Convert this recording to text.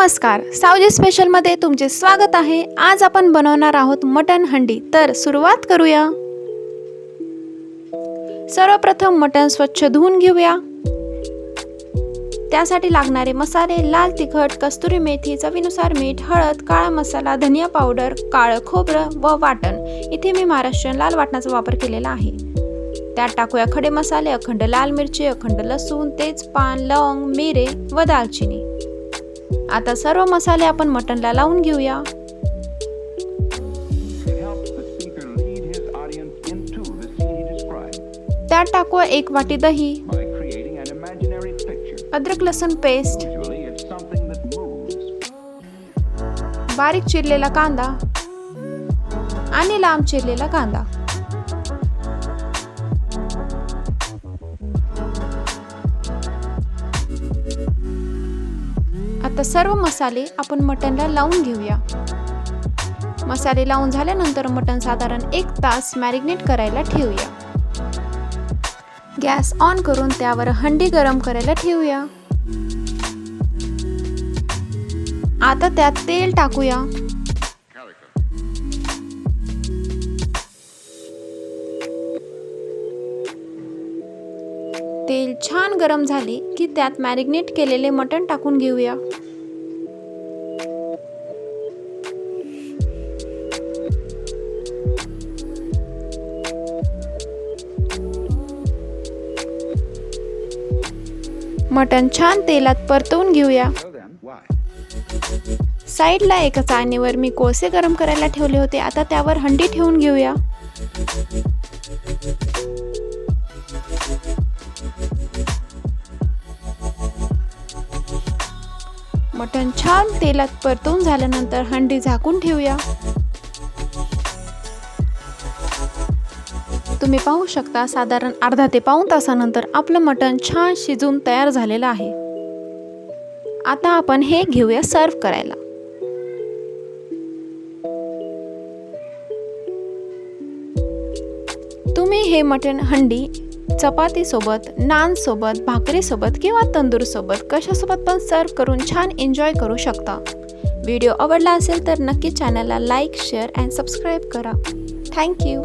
नमस्कार. सावजी स्पेशलमध्ये तुमचे स्वागत आहे. आज आपण बनवणार आहोत मटन हंडी. तर सुरुवात करूया. सर्वप्रथम मटन स्वच्छ धुवून घेऊया. त्यासाठी लागणारे मसाले लाल तिखट कस्तुरी मेथी चवीनुसार मीठ हळद काळा मसाला धनिया पावडर काळं खोबरं व वाटण. इथे मी महाराष्ट्रीयन लाल वाटणाचा वापर केलेला आहे. त्यात टाकूया खडे मसाले अखंड लाल मिरची अखंड लसूण तेजपान लवंग मिरे व दालचिनी. आता सर्व मसाले आपण मटनला लावून घेऊया. त्यात टाकू एक वाटी दही. अद्रक लसूण पेस्ट. बारीक चिरलेला कांदा. आणि लांब चिरलेला कांदा. आता सर्व मसाले आपण मटनला लावून घेऊया. मसाले लावून झाल्यानंतर मटन साधारण एक तास मॅरिनेट करायला ठेवूया. गॅस ऑन करून त्यावर हंडी गरम करायला ठेवूया. आता त्यात तेल टाकूया. तेल छान गरम झाले की त्यात मॅरिनेट केलेले मटण टाकून घेऊया. मटण छान तेलात परतवून घेऊया. साईडला एका चाळणीवर मी कोळसे गरम करायला ठेवले होते. आता त्यावर हंडी ठेवून घेऊया. मटण छान तेलात परतून झाल्यानंतर हंडी झाकून ठेवूया. तुम्ही पाहू शकता साधारण अर्धा ते पाऊण तासानंतर आपलं मटण छान शिजून तयार झालेलं आहे. आता आपण हे घेऊया सर्व करायला. तुम्ही हे मटण हंडी चपातीसोबत नानसोबत भाकरीसोबत किंवा तंदूरसोबत कशासोबत पण सर्व करून छान एन्जॉय करू शकता. व्हिडिओ आवडला असेल तर नक्की चॅनलला लाईक शेअर अँड सबस्क्राईब करा. Thank you